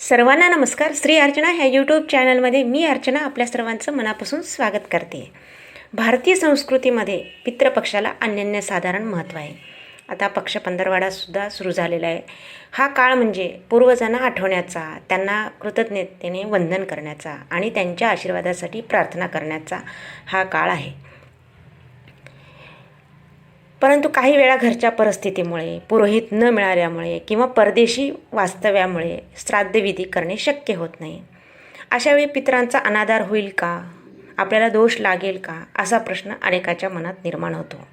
सर्वांना नमस्कार. श्री अर्चना ह्या यूट्यूब चॅनलमध्ये मी अर्चना आपल्या सर्वांचं मनापासून स्वागत करते. भारतीय संस्कृतीमध्ये पितृपक्षाला अनन्यसाधारण महत्त्व आहे. आता पक्ष पंधरवाडासुद्धा सुरू झालेला आहे. हा काळ म्हणजे पूर्वजांना आठवण्याचा त्यांना कृतज्ञतेने वंदन करण्याचा आणि त्यांच्या आशीर्वादासाठी प्रार्थना करण्याचा हा काळ आहे. परंतु काही वेळा घरच्या परिस्थितीमुळे पुरोहित न मिळाल्यामुळे किंवा परदेशी वास्तव्यामुळे श्राद्धविधी करणे शक्य होत नाही. अशावेळी पितरांचा अनादार होईल का? आपल्याला दोष लागेल का? असा प्रश्न अनेकाच्या मनात निर्माण होतो.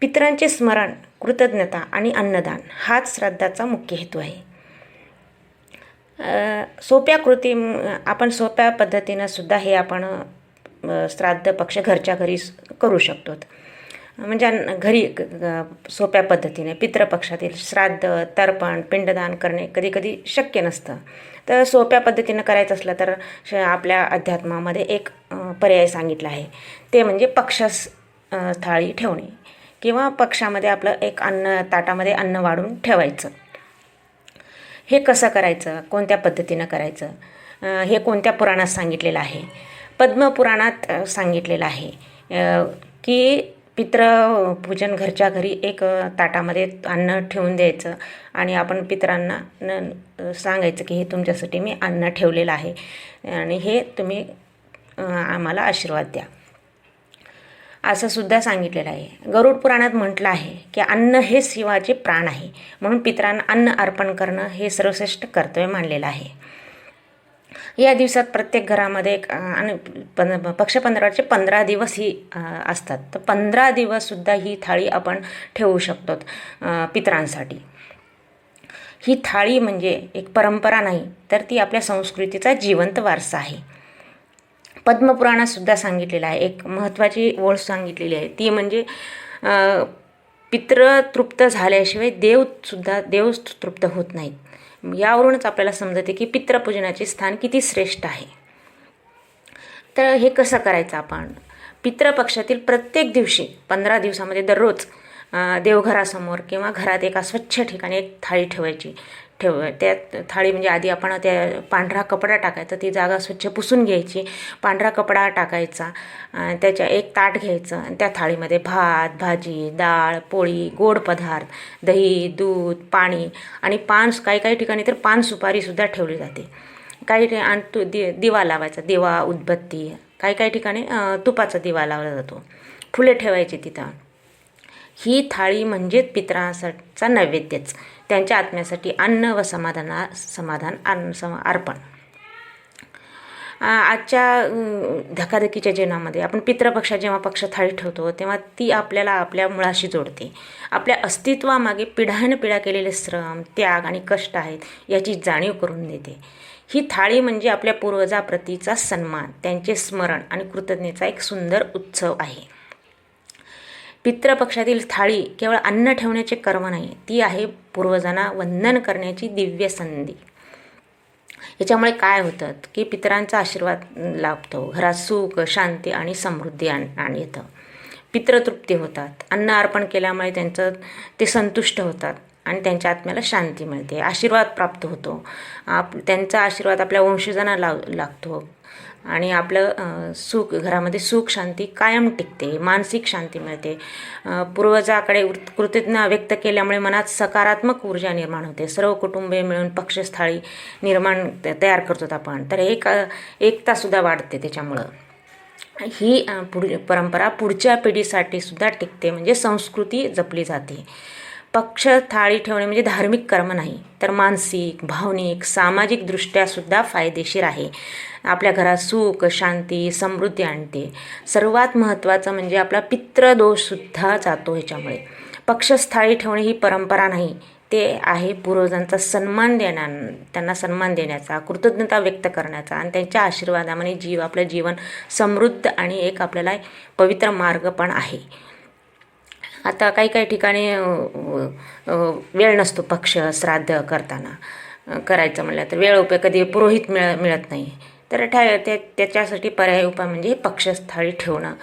पितरांचे स्मरण कृतज्ञता आणि अन्नदान हाच श्राद्धाचा मुख्य हेतू आहे. सोप्या कृती आपण सोप्या पद्धतीनं सुद्धा हे आपण श्राद्ध पक्ष घरच्या घरी करू शकतो म्हणजे घरी सोप्या पद्धतीने पितृपक्षातील श्राद्ध तर्पण पिंडदान करणे कधी कधी शक्य नसतं. तर सोप्या पद्धतीनं करायचं असलं तर श आपल्या अध्यात्मामध्ये एक पर्याय सांगितला आहे. ते म्हणजे पक्षस थाळी ठेवणे किंवा पक्षामध्ये आपलं एक अन्न ताटामध्ये अन्न वाढून ठेवायचं. हे कसं करायचं? कोणत्या पद्धतीनं करायचं? हे कोणत्या पुराणात सांगितलेलं आहे? पद्मपुराणात सांगितलेलं आहे की पित्र पूजन घरच्या घरी एक ताटामध्ये अन्न ठेवून द्यायचं आणि आपण पितरांना न सांगायचं की हे तुमच्यासाठी मी अन्न ठेवलेलं आहे. आणि हे तुम्ही आम्हाला आशीर्वाद द्या. असं सुद्धा सांगितलेलं आहे. गरुड पुराणात म्हटलं आहे की अन्न हे शिवाचे प्राण आहे. म्हणून पितरांना अन्न अर्पण करणं हे सर्वश्रेष्ठ कर्तव्य मानलेलं आहे. या दिवसात प्रत्येक घरामध्ये एक, आणि पन पक्ष पंधराचे पंधरा दिवस ही असतात. तर पंधरा दिवससुद्धा ही थाळी आपण ठेवू शकतो पितरांसाठी. ही थाळी म्हणजे एक परंपरा नाही तर ती आपल्या संस्कृतीचा जिवंत वारसा आहे. पद्मपुराणातसुद्धा सांगितलेलं आहे एक महत्त्वाची ओळ सांगितलेली आहे. ती म्हणजे अ, पित्र तृप्त झाल्याशिवाय देवसुद्धा देव तृप्त होत नाहीत. यावरूनच आपल्याला समजते की पित्रपूजनाचे स्थान किती श्रेष्ठ आहे. तर हे कसं करायचं आपण? पितृपक्षातील प्रत्येक दिवशी पंधरा दिवसामध्ये दररोज देवघरासमोर किंवा घरात एका स्वच्छ ठिकाणी एक थाळी ठेवायची. ठेव त्या थाळी म्हणजे आधी आपण त्या पांढरा कपडा टाकायचा ती जागा स्वच्छ पुसून घ्यायची पांढरा कपडा टाकायचा त्याच्या एक ताट घ्यायचं आणि त्या थाळीमध्ये भात भाजी डाळ पोळी गोड पदार्थ दही दूध पाणी आणि पान काही काही ठिकाणी तर पान सुपारीसुद्धा ठेवली जाते. काही ठिकाणी आणि तु दि दिवा लावायचा दिवा उदबत्ती काही काही ठिकाणी तुपाचा दिवा लावला जातो. फुले ठेवायची तिथं. ही थाळी म्हणजेच पितरांचा नैवेद्यच. त्यांच्या आत्म्यासाठी अन्न व समाधाना समाधान अन्न सम अर्पण. आजच्या धकाधकीच्या जीवनामध्ये आपण पितृपक्षात जेव्हा पक्ष थाळी ठेवतो तेव्हा ती आपल्याला आपल्या मुळाशी जोडते. आपल्या अस्तित्वामागे पिढ्यानपिढ्या केलेले श्रम त्याग आणि कष्ट आहेत याची जाणीव करून देते. ही थाळी म्हणजे आपल्या पूर्वजाप्रतीचा सन्मान त्यांचे स्मरण आणि कृतज्ञतेचा एक सुंदर उत्सव आहे. पितृपक्षातील थाळी केवळ अन्न ठेवण्याचे कर्म नाही ती आहे पूर्वजांना वंदन करण्याची दिव्य संधी. याच्यामुळे काय होतं की पितरांचा आशीर्वाद लाभतो घरात सुख शांती आणि समृद्धी आण आण येतं. पितृतृप्ती होतात. अन्न अर्पण केल्यामुळे त्यांचं ते संतुष्ट होतात. आणि त्यांच्या आत्म्याला शांती मिळते आशीर्वाद प्राप्त होतो. आप त्यांचा आशीर्वाद आपल्या वंशजांना लाग लागतो. आणि आपलं सुख घरामध्ये सुख शांती कायम टिकते मानसिक शांती मिळते. पूर्वजाकडे कृतज्ञ व्यक्त केल्यामुळे मनात सकारात्मक ऊर्जा निर्माण होते. सर्व कुटुंबे मिळून पक्षस्थाळी निर्माण त- तयार करतो आपण. तर एक एकतासुद्धा वाढते त्याच्यामुळं. ही पुढ परंपरा पुढच्या पिढीसाठी सुद्धा टिकते म्हणजे संस्कृती जपली जाते. पक्ष थाळी ठेवणे म्हणजे धार्मिक कर्म नाही तर मानसिक भावनिक सामाजिकदृष्ट्यासुद्धा फायदेशीर आहे. आपल्या घरात सुख शांती समृद्धी आणते. सर्वात महत्त्वाचं म्हणजे आपला पित्रदोषसुद्धा जातो ह्याच्यामुळे. पक्षस्थाळी ठेवणे ही परंपरा नाही ते आहे पूर्वजांचा सन्मान देण्या त्यांना सन्मान देण्याचा कृतज्ञता व्यक्त करण्याचा आणि त्यांच्या आशीर्वादामध्ये जीव आपलं जीवन समृद्ध आणि एक आपल्याला पवित्र मार्ग पण आहे. आता काही काही ठिकाणी वेळ नसतो पक्ष श्राद्ध करताना. करायचं म्हणलं तर वेळ उपाय कधी पुरोहित मिळ मिळत नाही. तर ठा त्या त्याच्यासाठी पर्याय उपाय म्हणजे पक्षस्थळी ठेवणं.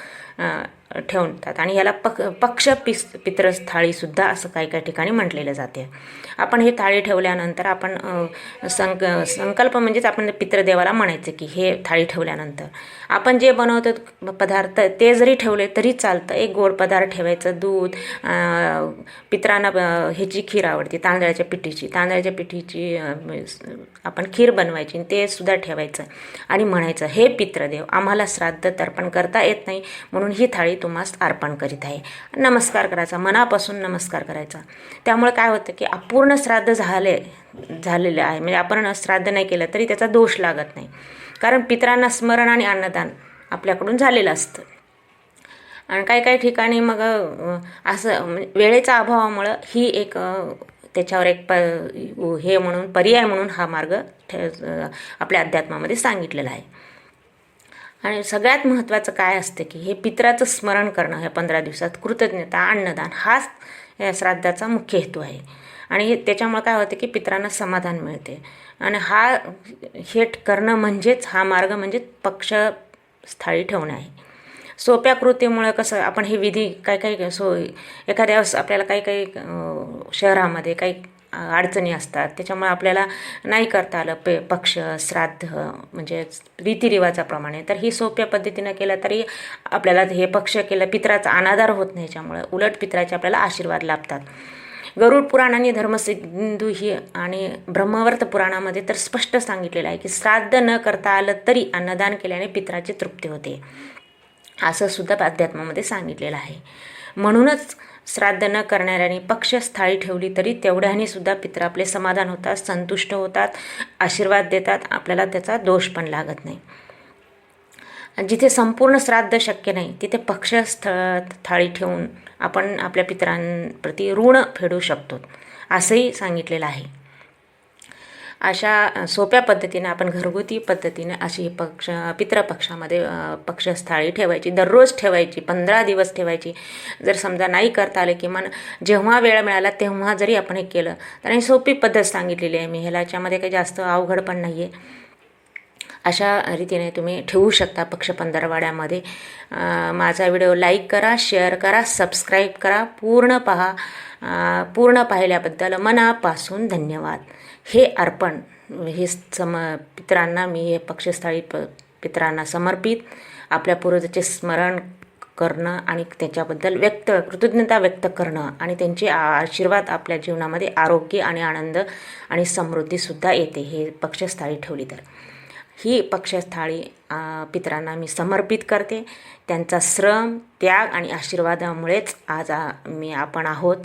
ठेवतात. आणि याला पक पक्ष पिस पित्र थाळीसुद्धा असं काही काही ठिकाणी म्हटलेलं जाते. आपण ही थाळी ठेवल्यानंतर आपण संक संकल्प म्हणजेच आपण पितृदेवाला म्हणायचं की हे थाळी ठेवल्यानंतर. आपण जे बनवतो पदार्थ ते जरी ठेवले तरी चालतं. एक गोड पदार्थ ठेवायचं दूध पित्रांना ह्याची खीर आवडते तांदळाच्या पिठीची. तांदळाच्या पिठीची आपण खीर बनवायची आणि ते सुद्धा ठेवायचं आणि म्हणायचं हे पितृदेव आम्हाला श्राद्ध तर्पण करता येत नाही म्हणून ही थाळी तुम्हास अर्पण करीत आहे. नमस्कार करायचा मनापासून नमस्कार करायचा. त्यामुळे काय होतं की अपूर्ण श्राद्ध झाले झालेले आहे. म्हणजे आपण श्राद्ध नाही केलं तरी त्याचा दोष लागत नाही. कारण पितरांना स्मरण आणि अन्नदान आपल्याकडून झालेलं असतं. आणि काही काही ठिकाणी मग असं वेळेचा वेळेच्या अभावामुळं ही एक त्याच्यावर एक प हे म्हणून पर्याय म्हणून हा मार्ग आपल्या अध्यात्मामध्ये सांगितलेला आहे. आणि सगळ्यात महत्त्वाचं काय असतं की हे पित्राचं स्मरण करणं ह्या पंधरा दिवसात कृतज्ञता अन्नदान हाच या श्राद्धाचा मुख्य हेतू आहे. आणि हे त्याच्यामुळे काय होतं की पित्रांना समाधान मिळते. आणि हा हेट करणं म्हणजेच हा मार्ग म्हणजे पक्ष स्थाळी ठेवणं आहे. सोप्या कृतीमुळं कसं आपण हे विधी काय काही सो एखाद्या आपल्याला काही काही शहरामध्ये काही अडचणी असतात. त्याच्यामुळे आपल्याला नाही करता आलं पे पक्ष श्राद्ध म्हणजे रीतिरिवाजाप्रमाणे. तर ही सोप्या पद्धतीनं केलं तरी आपल्याला हे पक्ष केलं पित्राचा अनादार होत नाही याच्यामुळे. उलट पित्राचे आपल्याला आशीर्वाद लाभतात. गरुड पुराण आणि धर्मसिंधू ही आणि ब्रह्मवर्त पुराणामध्ये तर स्पष्ट सांगितलेलं आहे की श्राद्ध न करता आलं तरी अन्नदान केल्याने पित्राची तृप्ती होते. असं सुद्धा अध्यात्मामध्ये सांगितलेलं आहे. म्हणूनच श्राद्ध न करणाऱ्याने पक्षस्थाळी ठेवली तरी तेवढ्याने सुद्धा पित्र आपले समाधान होतात संतुष्ट होतात आशीर्वाद देतात. आपल्याला त्याचा दोष पण लागत नाही. आणि जिथे संपूर्ण श्राद्ध शक्य नाही तिथे पक्षस्थळ थाळी ठेवून आपण आपल्या पितरांप्रती ऋण फेडू शकतो असंही सांगितलेलं आहे. अशा सोप्या पद्धतीने आपण घरगुती पद्धतीने अशी पक्ष पितृपक्षामध्ये पक्षस्थाळी ठेवायची दररोज ठेवायची पंधरा दिवस ठेवायची. जर समजा नाही करता आले किमान जेव्हा वेळ मिळाला तेव्हा जरी आपण हे केलं तर ही सोपी पद्धत सांगितलेली आहे मी. ह्याला याच्यामध्ये काही जास्त अवघड पण नाही आहे अशा रीतीने तुम्ही ठेवू शकता पक्ष पंधरवाड्यामध्ये. माझा व्हिडिओ लाईक करा शेअर करा सबस्क्राईब करा पूर्ण पहा. पूर्ण पाहिल्याबद्दल मनापासून धन्यवाद. हे अर्पण हे सम पितरांना मी हे पक्षस्थळी प पितरांना समर्पित आपल्या पूर्वजाचे स्मरण करणं आणि त्याच्याबद्दल व्यक्त कृतज्ञता व्यक्त करणं आणि त्यांचे आशीर्वाद आपल्या जीवनामध्ये आरोग्य आणि आनंद आणि समृद्धीसुद्धा येते हे पक्षस्थाळी ठेवली तर. ही पक्षस्थाळी पितरांना मी समर्पित करते. त्यांचा श्रम त्याग आणि आशीर्वादामुळेच आज आ, मी आपण आहोत.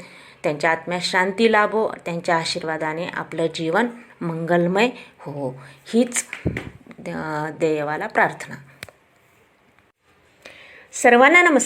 त्यांच्या आत्म्यात शांती लाभो. त्यांच्या आशीर्वादाने आपलं जीवन मंगलमय हो. हीच देवाला प्रार्थना. सर्वांना नमस्कार.